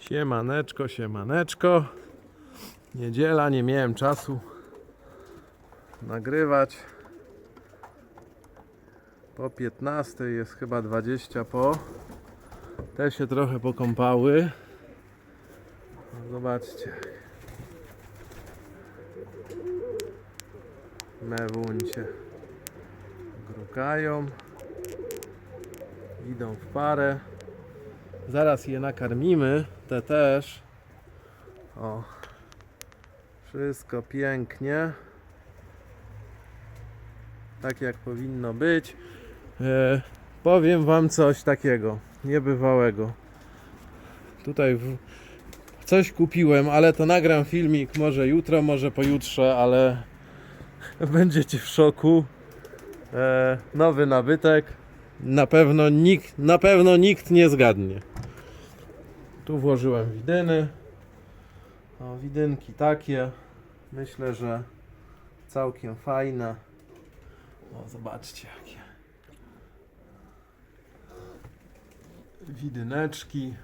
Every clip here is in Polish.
Siemaneczko, siemaneczko. Niedziela, nie miałem czasu nagrywać. Po 15 jest chyba 20 po. Te się trochę pokąpały. No Zobaczcie. Mewuncie grukają. Idą w parę. Zaraz je nakarmimy. Te też. O. Wszystko pięknie. Tak jak powinno być. E, powiem Wam coś takiego niebywałego. Tutaj w, coś kupiłem, ale to nagram filmik może jutro, może pojutrze, ale będziecie w szoku. E, nowy nabytek. Na pewno nikt, na pewno nikt nie zgadnie. Tu włożyłem widyny. O, widynki takie. Myślę, że całkiem fajne. O, zobaczcie jakie. Widyneczki.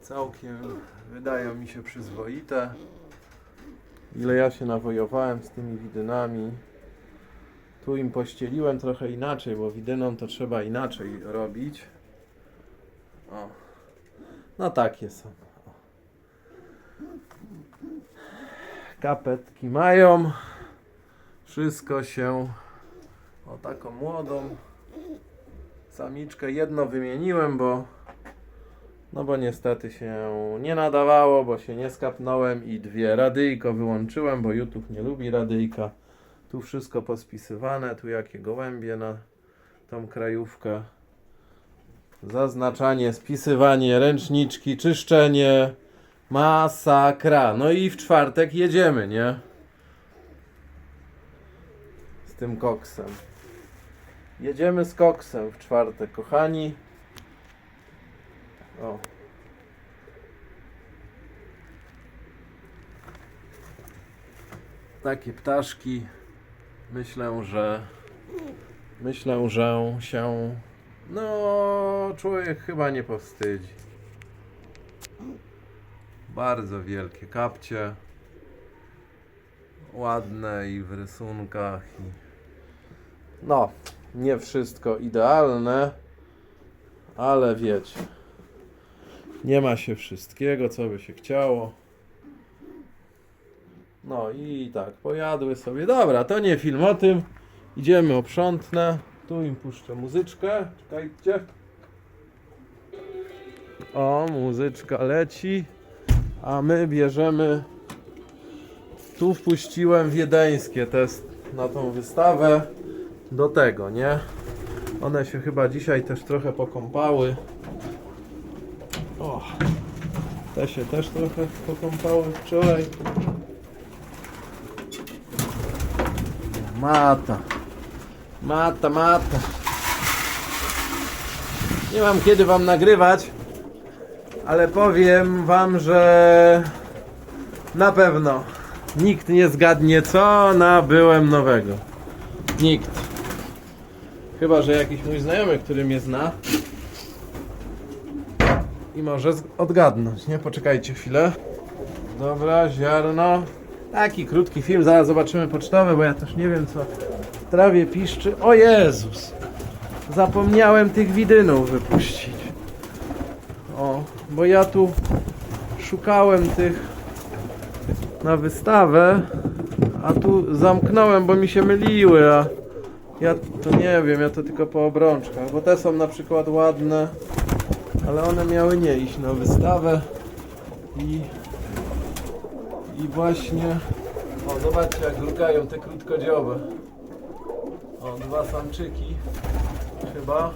Całkiem wydają mi się przyzwoite. Ile ja się nawojowałem z tymi widynami. Tu im pościeliłem trochę inaczej, bo widyną to trzeba inaczej robić. O. No takie są. Kapetki mają. Wszystko się o taką młodą samiczkę jedno wymieniłem, bo no bo niestety się nie nadawało, bo się nie skapnąłem i dwie radyjko wyłączyłem, bo YouTube nie lubi radyjka. Tu wszystko pospisywane, tu jakie gołębie na tą krajówkę. Zaznaczanie, spisywanie, ręczniczki, czyszczenie. Masakra. No i w czwartek jedziemy, nie? Z tym koksem. Jedziemy z koksem w czwartek, kochani. O. Takie ptaszki. Myślę, że myślę, że się no człowiek chyba nie powstydzi. Bardzo wielkie kapcie. Ładne i w rysunkach i no, nie wszystko idealne, ale wiecie. Nie ma się wszystkiego, co by się chciało. No i tak, pojadły sobie. Dobra, to nie film o tym. Idziemy oprzątnę. Tu im puszczę muzyczkę. Czekajcie. O, muzyczka leci. A my bierzemy. Tu wpuściłem wiedeńskie test na tą wystawę. Do tego, nie? One się chyba dzisiaj też trochę pokąpały. O, te się też trochę pokąpały wczoraj. Mata. Mata, mata. Nie mam kiedy wam nagrywać, ale powiem wam, że na pewno nikt nie zgadnie, co nabyłem nowego. Nikt. Chyba, że jakiś mój znajomy, który mnie zna. I może odgadnąć, nie? Poczekajcie chwilę. Dobra, ziarno. Taki krótki film, zaraz zobaczymy pocztowe, bo ja też nie wiem co trawie piszczy. O Jezus! Zapomniałem tych widynów wypuścić. O, bo ja tu szukałem tych na wystawę, a tu zamknąłem, bo mi się myliły, a ja to nie wiem, ja to tylko po obrączkach, bo te są na przykład ładne, ale one miały nie iść na wystawę i i właśnie o zobaczcie jak grukają te krótkodziobe o dwa samczyki. Chyba.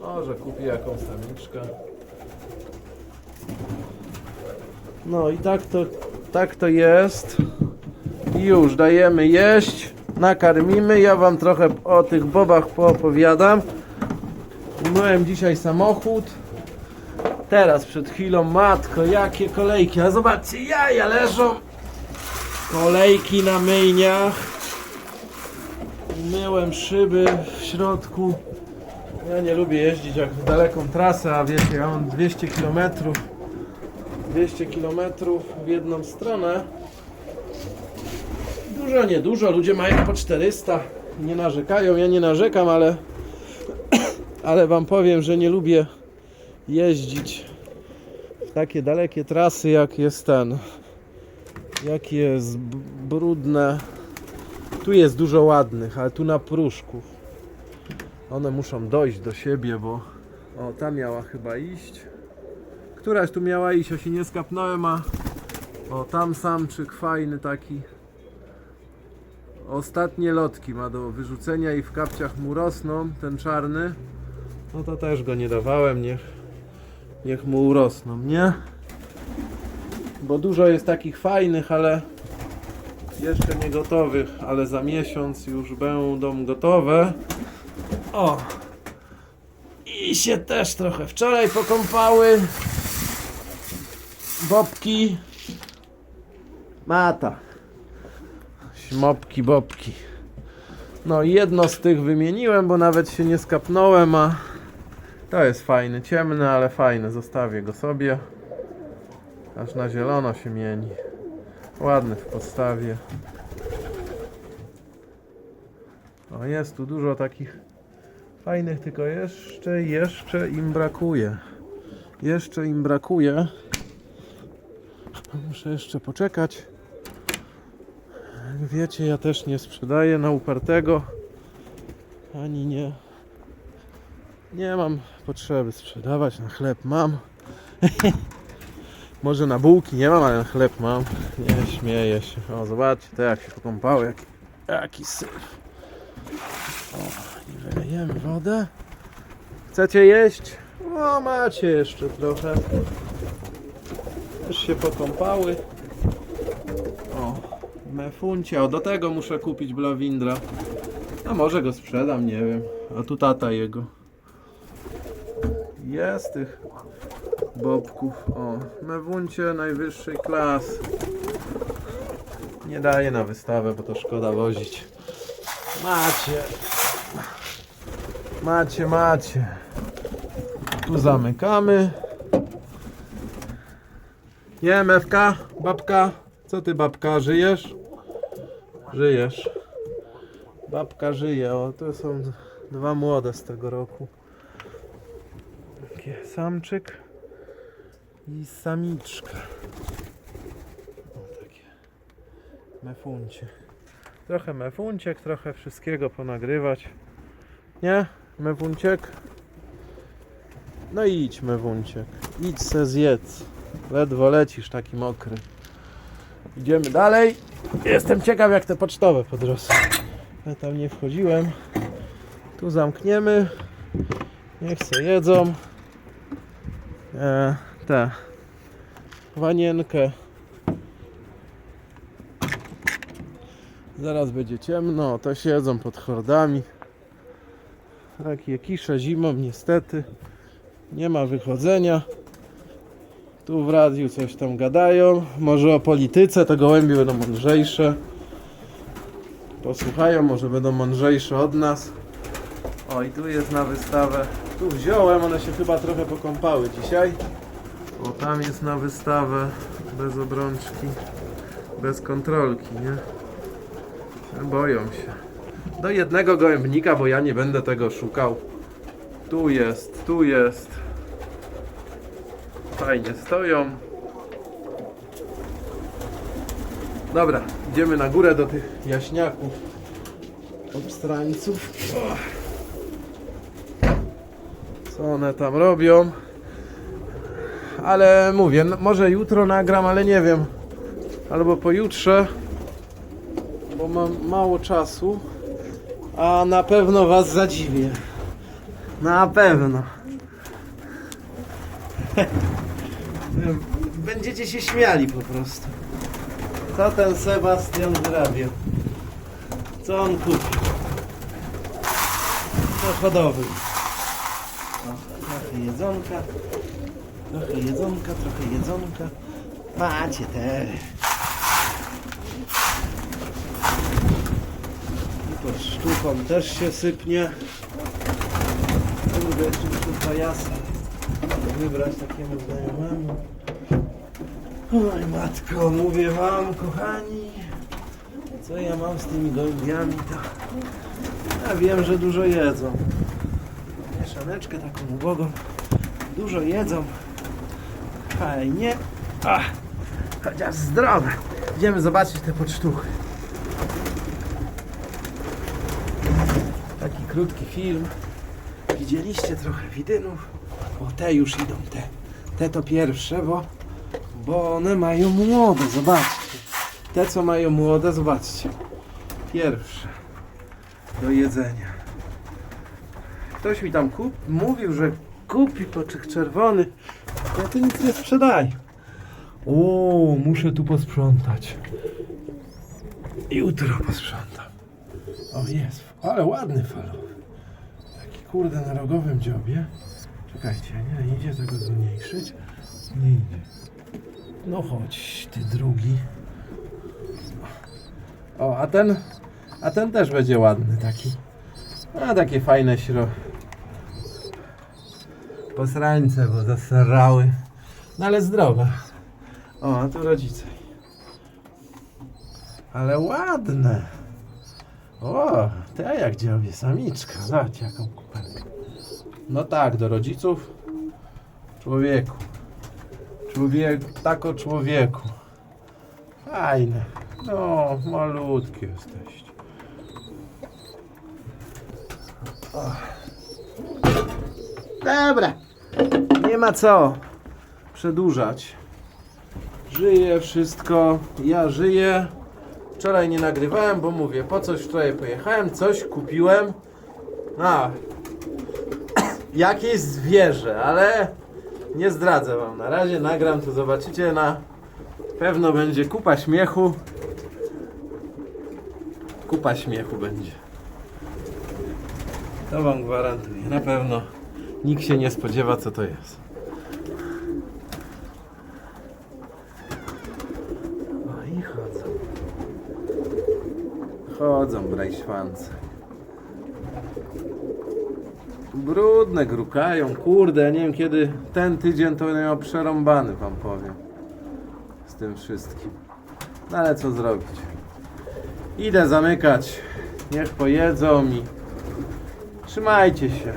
Może kupię jakąś samiczkę. No i tak to tak to jest. I już dajemy jeść. Nakarmimy. Ja wam trochę o tych bobach poopowiadam. Umyłem dzisiaj samochód. Teraz przed chwilą, matko, jakie kolejki. A zobaczcie, jaja leżą. Kolejki na myjniach. Myłem szyby w środku. Ja nie lubię jeździć jak w daleką trasę, a wiecie, ja mam 200 km 200 km w jedną stronę. Dużo, niedużo, ludzie mają po 400, nie narzekają, ja nie narzekam, ale ale wam powiem, że nie lubię jeździć w takie dalekie trasy jak jest ten jak jest brudne tu jest dużo ładnych, ale tu na pruszków one muszą dojść do siebie, bo o, ta miała chyba iść któraś tu miała iść, ja się nie skapnąłem, a o, tam samczyk fajny taki Ostatnie lotki ma do wyrzucenia i w kapciach mu rosną, ten czarny. No to też go nie dawałem, niech, niech mu urosną, nie? Bo dużo jest takich fajnych, ale jeszcze nie gotowych, ale za miesiąc już będą gotowe. O! I się też trochę wczoraj pokąpały. Bobki. Mata. Śmopki, bobki. No i jedno z tych wymieniłem, bo nawet się nie skapnąłem, a to jest fajny, ciemny, ale fajny. Zostawię go sobie. Aż na zielono się mieni. Ładny w podstawie. O, jest tu dużo takich fajnych, tylko jeszcze, jeszcze im brakuje. Jeszcze im brakuje. Muszę jeszcze poczekać. Jak wiecie, ja też nie sprzedaję na upartego. Ani nie. Nie mam potrzeby sprzedawać. Na chleb mam. Może na bułki nie mam, ale chleb mam. Nie śmieję się. O, zobaczcie, te jak się pokąpały. Jaki, jaki syf. O, i wylejemy wodę. Chcecie jeść? O, macie jeszcze trochę. Też się pokąpały. O, mefuncie. O, do tego muszę kupić blawindra. A może go sprzedam, nie wiem. A tu tata jego. Jest tych bobków. O, mewuncie najwyższej klasy. Nie daję na wystawę, bo to szkoda wozić. Macie. Macie, macie. Tu zamykamy. Nie, Mewka, babka. Co ty, babka, żyjesz? Żyjesz. Babka żyje. O, to są dwa młode z tego roku. Samczyk i samiczka. O, takie mefuncie. Trochę mefunciek, trochę wszystkiego ponagrywać. Nie? Mefunciek? No i idź, mewunciek. Idź se zjedz. Ledwo lecisz taki mokry. Idziemy dalej. Jestem ciekaw jak te pocztowe podrosły. Ja tam nie wchodziłem. Tu zamkniemy. Niech se jedzą. E, te. Wanienkę. Zaraz będzie ciemno, to siedzą pod chordami. Takie kisze zimą niestety. Nie ma wychodzenia. Tu w radiu coś tam gadają. Może o polityce, to gołębie będą mądrzejsze. Posłuchają, może będą mądrzejsze od nas. O i tu jest na wystawę. Tu wziąłem, one się chyba trochę pokąpały dzisiaj. O tam jest na wystawę. Bez obrączki. Bez kontrolki, nie? Boją się. Do jednego gołębnika, bo ja nie będę tego szukał. Tu jest, tu jest. Fajnie stoją. Dobra, idziemy na górę do tych jaśniaków. Obstrańców. Co one tam robią? Ale mówię, no, może jutro nagram, ale nie wiem. Albo pojutrze bo mam mało czasu, a na pewno Was zadziwię. Na pewno. Będziecie się śmiali po prostu. Co ten Sebastian wyrabia? Co on kupił? Hodowli. O, jedzonka. Trochę jedzonka, trochę jedzonka. Macie te. Pod sztuką też się sypnie. kurde, jeszcze muszę pajasa wybrać takiemu znajomemu. Oj matko, mówię wam kochani, co ja mam z tymi gołębiami, to ja wiem, że dużo jedzą. Mieszaneczkę taką ubogą, dużo jedzą. Fajnie, Ach, chociaż zdrowe. Idziemy zobaczyć te pocztuchy. Taki krótki film. Widzieliście trochę widynów? O, te już idą, te. Te to pierwsze, bo, bo one mają młode, zobaczcie. Te, co mają młode, zobaczcie. Pierwsze do jedzenia. Ktoś mi tam kup, mówił, że kupi poczyk czerwony. Ja to nic nie sprzedaję. O, muszę tu posprzątać. Jutro posprzątam. O jest, ale ładny falowy. Taki kurde na rogowym dziobie. Czekajcie, nie idzie tego zmniejszyć. Nie idzie. No chodź, ty drugi. O, a ten, a ten też będzie ładny taki. A takie fajne śro. Posrańce, bo zasrały. No ale zdrowe. O, a tu rodzice. Ale ładne. O, te jak dziobie, samiczka. Zobacz jaką kuperkę. No tak, do rodziców. Człowieku. Człowieku, tako człowieku. Fajne. No, malutkie jesteście. O. Dobra. Nie ma co przedłużać. Żyje wszystko. Ja żyję. Wczoraj nie nagrywałem, bo mówię, po coś wczoraj pojechałem, coś kupiłem. A, jakieś zwierzę, ale nie zdradzę wam na razie. Nagram, to zobaczycie na pewno będzie kupa śmiechu. Kupa śmiechu będzie. To wam gwarantuję. Na pewno nikt się nie spodziewa, co to jest. O i chodzą. Chodzą brajśwance. Brudne grukają, kurde, ja nie wiem kiedy ten tydzień to miał przerąbany, wam powiem. Z tym wszystkim. No ale co zrobić? Idę zamykać. Niech pojedzą i trzymajcie się.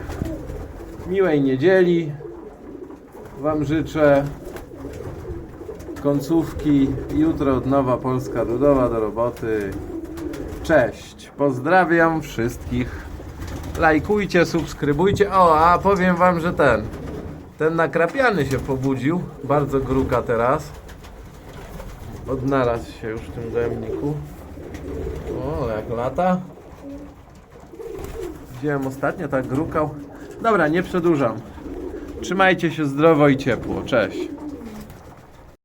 Miłej niedzieli. Wam życzę końcówki. Jutro od nowa Polska Ludowa do roboty. Cześć. Pozdrawiam wszystkich. Lajkujcie, subskrybujcie. O, a powiem wam, że ten ten nakrapiany się pobudził. Bardzo gruka teraz. Odnalazł się już w tym dojemniku. O, jak lata. Widziałem ostatnio, tak grukał. Dobra, nie przedłużam. Trzymajcie się zdrowo i ciepło. Cześć.